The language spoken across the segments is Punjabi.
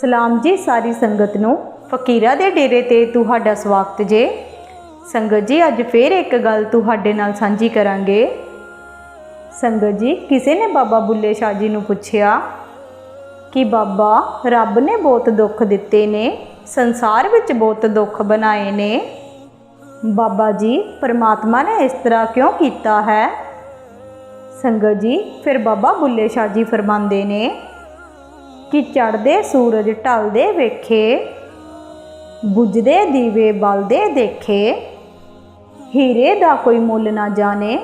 ਸਲਾਮ ਜੀ ਸਾਰੀ ਸੰਗਤ ਨੂੰ। ਫਕੀਰਾ ਦੇ ਡੇਰੇ ਤੇ ਤੁਹਾਡਾ ਸਵਾਗਤ ਜੇ। ਸੰਗਤ ਜੀ, ਅੱਜ ਫੇਰ ਇੱਕ ਗੱਲ ਤੁਹਾਡੇ ਨਾਲ ਸਾਂਝੀ ਕਰਾਂਗੇ। ਸੰਗਤ ਜੀ, ਕਿਸੇ ਨੇ ਬਾਬਾ ਬੁੱਲੇ ਸ਼ਾਹ ਜੀ ਨੂੰ ਪੁੱਛਿਆ ਕਿ ਬਾਬਾ, ਰੱਬ ਨੇ ਬਹੁਤ ਦੁੱਖ ਦਿੱਤੇ ਨੇ, ਸੰਸਾਰ ਵਿੱਚ ਬਹੁਤ ਦੁੱਖ ਬਣਾਏ ਨੇ। ਬਾਬਾ ਜੀ, ਪਰਮਾਤਮਾ ਨੇ ਇਸ ਤਰ੍ਹਾਂ ਕਿਉਂ ਕੀਤਾ ਹੈ? ਸੰਗਤ ਜੀ, ਫਿਰ ਬਾਬਾ ਬੁੱਲੇ ਸ਼ਾਹ ਜੀ ਫਰਮਾਉਂਦੇ ਨੇ ਕਿ ਚੜਦੇ ਸੂਰਜ ਢਲਦੇ ਵੇਖੇ, ਬੁਝਦੇ ਦੀਵੇ ਬਲਦੇ ਦੇਖੇ। ਹੀਰੇ ਦਾ ਕੋਈ ਮੁੱਲ ਨਾ ਜਾਣੇ,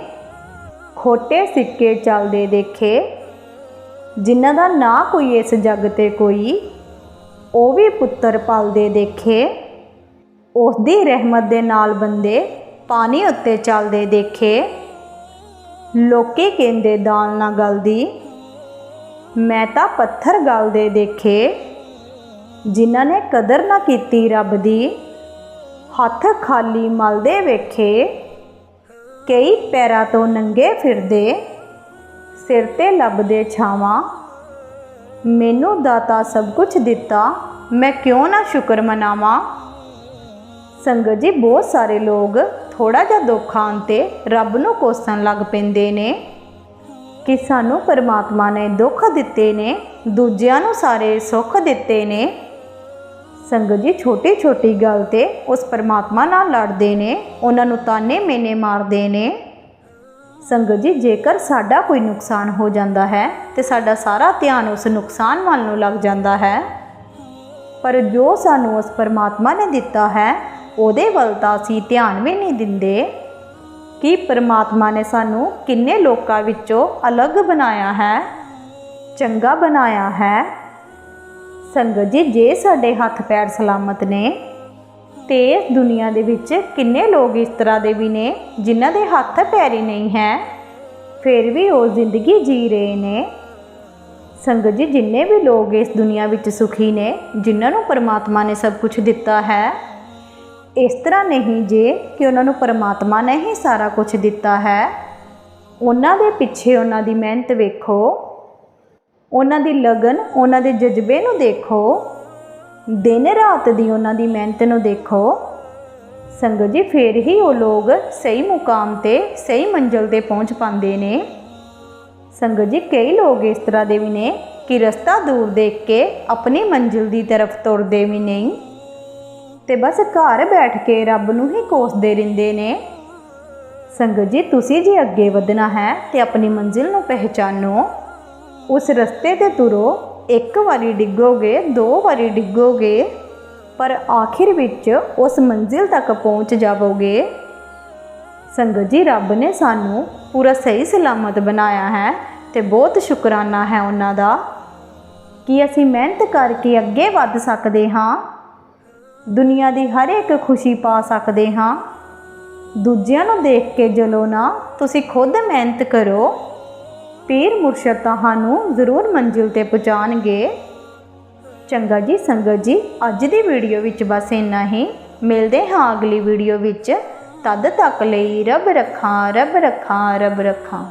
ਖੋਟੇ ਸਿੱਕੇ ਚੱਲਦੇ ਦੇਖੇ। ਜਿਨ੍ਹਾਂ ਦਾ ਨਾ ਕੋਈ ਇਸ ਜੱਗ ਤੇ ਕੋਈ, ਉਹ ਵੀ ਪੁੱਤਰ ਪਲਦੇ ਦੇਖੇ। ਉਸ ਦੀ ਰਹਿਮਤ ਦੇ ਨਾਲ ਬੰਦੇ ਪਾਣੀ ਉੱਤੇ ਚੱਲਦੇ ਦੇਖੇ। ਲੋਕੀ ਕਹਿੰਦੇ ਦਾਲ ਨਾ ਗਲਦੀ ਮੈਂ ਤਾਂ ਪੱਥਰ ਗਲਦੇ ਦੇਖੇ। ਜਿਨ੍ਹਾਂ ਨੇ ਕਦਰ ਨਾ ਕੀਤੀ ਰੱਬ ਦੀ, ਹੱਥ ਖਾਲੀ ਮਲਦੇ ਵੇਖੇ। ਕਈ ਪੈਰਾਂ ਤੋਂ ਨੰਗੇ ਫਿਰਦੇ, ਸਿਰ ਤੇ ਲੱਭਦੇ ਛਾਵਾਂ। ਮੈਨੂੰ ਦਾਤਾ ਸਭ ਕੁਝ ਦਿੱਤਾ, ਮੈਂ ਕਿਉਂ ਨਾ ਸ਼ੁਕਰ ਮਨਾਵਾਂ? ਸੰਗਤ ਜੀ, ਬਹੁਤ ਸਾਰੇ ਲੋਕ ਥੋੜਾ ਜਿਹਾ ਦੁੱਖ ਆਉਣ ਤੇ ਰੱਬ ਨੂੰ ਕੋਸਣ ਲੱਗ ਪੈਂਦੇ ਨੇ। ਕਿ ਸਾਨੂੰ ਪਰਮਾਤਮਾ ਨੇ ਦੁੱਖ ਦਿੱਤੇ ਨੇ, ਦੂਜਿਆਂ ਨੂੰ ਸਾਰੇ ਸੁੱਖ ਦਿੱਤੇ ਨੇ। ਸੰਗਤ ਜੀ ਛੋਟੀ ਛੋਟੀ ਗੱਲ ਤੇ ਉਸ ਪਰਮਾਤਮਾ ਨਾਲ ਲੜਦੇ ਨੇ, ਉਹਨਾਂ ਨੂੰ ਤਾਨੇ ਮੇਨੇ ਮਾਰਦੇ ਨੇ। ਸੰਗਤ ਜੀ, ਜੇਕਰ ਸਾਡਾ ਕੋਈ ਨੁਕਸਾਨ ਹੋ ਜਾਂਦਾ ਹੈ ਤੇ ਸਾਡਾ ਸਾਰਾ ਧਿਆਨ ਉਸ ਨੁਕਸਾਨ ਵੱਲ ਨੂੰ ਲੱਗ ਜਾਂਦਾ ਹੈ। ਪਰ ਜੋ ਸਾਨੂੰ ਉਸ ਪਰਮਾਤਮਾ ਨੇ ਦਿੱਤਾ ਹੈ, ਉਹਦੇ ਵੱਲ ਤਾਂ ਅਸੀਂ ਧਿਆਨ ਵੀ ਨਹੀਂ ਦਿੰਦੇ। ਕਿ ਪਰਮਾਤਮਾ ਨੇ ਸਾਨੂੰ ਕਿੰਨੇ ਲੋਕਾਂ ਵਿੱਚੋਂ ਅਲੱਗ ਬਣਾਇਆ ਹੈ, ਚੰਗਾ ਬਣਾਇਆ ਹੈ। ਸੰਗਤ ਜੀ, ਜੇ ਸਾਡੇ ਹੱਥ ਪੈਰ ਸਲਾਮਤ ਨੇ, ਤੇ ਇਸ ਦੁਨੀਆ ਦੇ ਵਿੱਚ ਕਿੰਨੇ ਲੋਕ ਇਸ ਤਰ੍ਹਾਂ ਦੇ ਵੀ ਨੇ ਜਿਨ੍ਹਾਂ ਦੇ ਹੱਥ ਪੈਰ ਹੀ ਨਹੀਂ ਹੈ, ਫਿਰ ਵੀ ਉਹ ਜ਼ਿੰਦਗੀ ਜੀ ਰਹੇ ਨੇ। ਸੰਗਤ ਜੀ, ਜਿੰਨੇ ਵੀ ਲੋਕ ਇਸ ਦੁਨੀਆ ਵਿੱਚ ਸੁਖੀ ਨੇ, ਜਿਨ੍ਹਾਂ ਨੂੰ ਪਰਮਾਤਮਾ ਨੇ ਸਭ ਕੁਝ ਦਿੱਤਾ ਹੈ ਇਸ ਤਰ੍ਹਾਂ ਨਹੀਂ ਜੇ ਕਿ ਉਹਨਾਂ ਨੂੰ ਪਰਮਾਤਮਾ ਨੇ ਹੀ ਸਾਰਾ ਕੁਝ ਦਿੱਤਾ ਹੈ। ਉਹਨਾਂ ਦੇ ਪਿੱਛੇ ਉਹਨਾਂ ਦੀ ਮਿਹਨਤ ਵੇਖੋ। ਉਹਨਾਂ ਦੀ ਲਗਨ, ਉਹਨਾਂ ਦੇ ਜਜ਼ਬੇ ਨੂੰ ਦੇਖੋ। ਦਿਨ ਰਾਤ ਦੀ ਉਹਨਾਂ ਦੀ ਮਿਹਨਤ ਨੂੰ ਦੇਖੋ। ਸੰਗਤ ਜੀ, ਫੇਰ ਹੀ ਉਹ ਲੋਕ ਸਹੀ ਮੁਕਾਮ ਤੇ, ਸਹੀ ਮੰਜ਼ਲ ਤੇ ਪਹੁੰਚ ਪਾਉਂਦੇ ਨੇ। ਸੰਗਤ ਜੀ, ਕਈ ਲੋਕ ਇਸ ਤਰ੍ਹਾਂ ਦੇ ਵੀ ਨੇ ਕਿ ਰਸਤਾ ਦੂਰ ਦੇਖ ਕੇ ਆਪਣੀ ਮੰਜ਼ਿਲ ਦੀ ਤਰਫ ਤੁਰਦੇ ਵੀ ਨਹੀਂ। ਤੇ ਬਸ ਘਰ ਬੈਠ ਕੇ ਰੱਬ ਨੂੰ ਹੀ ਕੋਸਦੇ ਰਹਿੰਦੇ ਨੇ। ਸੰਗਤ ਜੀ, ਤੁਸੀਂ ਜੇ ਅੱਗੇ ਵਧਣਾ ਹੈ ਤੇ ਆਪਣੀ ਮੰਜ਼ਿਲ ਨੂੰ ਪਹਿਚਾਨੋ। ਉਸ ਰਸਤੇ ਤੇ ਤੁਰੋ, ਇੱਕ ਵਾਰੀ ਡਿੱਗੋਗੇ, ਦੋ ਵਾਰੀ ਡਿੱਗੋਗੇ, ਪਰ ਆਖਿਰ ਵਿੱਚ ਉਸ ਮੰਜ਼ਿਲ ਤੱਕ ਪਹੁੰਚ ਜਾਵੋਗੇ। ਸੰਗਤ ਜੀ, ਰੱਬ ਨੇ ਸਾਨੂੰ ਪੂਰਾ ਸਹੀ ਸਲਾਮਤ ਬਣਾਇਆ ਹੈ ਤੇ ਬਹੁਤ ਸ਼ੁਕਰਾਨਾ ਹੈ ਉਹਨਾਂ ਦਾ। ਕਿ ਅਸੀਂ ਮਿਹਨਤ ਕਰਕੇ ਅੱਗੇ ਵੱਧ ਸਕਦੇ ਹਾਂ? ਦੁਨੀਆ ਦੀ ਹਰ ਇੱਕ ਖੁਸ਼ੀ ਪਾ ਸਕਦੇ ਹਾਂ। ਦੂਜਿਆਂ ਨੂੰ ਦੇਖ ਕੇ ਜਲੋ ਨਾ, ਤੁਸੀਂ ਖੁਦ ਮਿਹਨਤ ਕਰੋ। ਪੀਰ ਮੁਰਸ਼ਦ ਤੁਹਾਨੂੰ ਜ਼ਰੂਰ ਮੰਜ਼ਿਲ ਤੇ ਪਹੁੰਚਾਣਗੇ ਚੰਗਾ ਜੀ, ਸੰਗਤ ਜੀ, ਅੱਜ ਦੀ ਵੀਡੀਓ ਵਿੱਚ ਬਸ ਇੰਨਾ ਹੀ। ਮਿਲਦੇ ਹਾਂ ਅਗਲੀ ਵੀਡੀਓ ਵਿੱਚ। ਤਦ ਤੱਕ ਲਈ ਰੱਬ ਰੱਖਾਂ ਰੱਬ ਰੱਖਾਂ ਰੱਬ ਰੱਖਾਂ।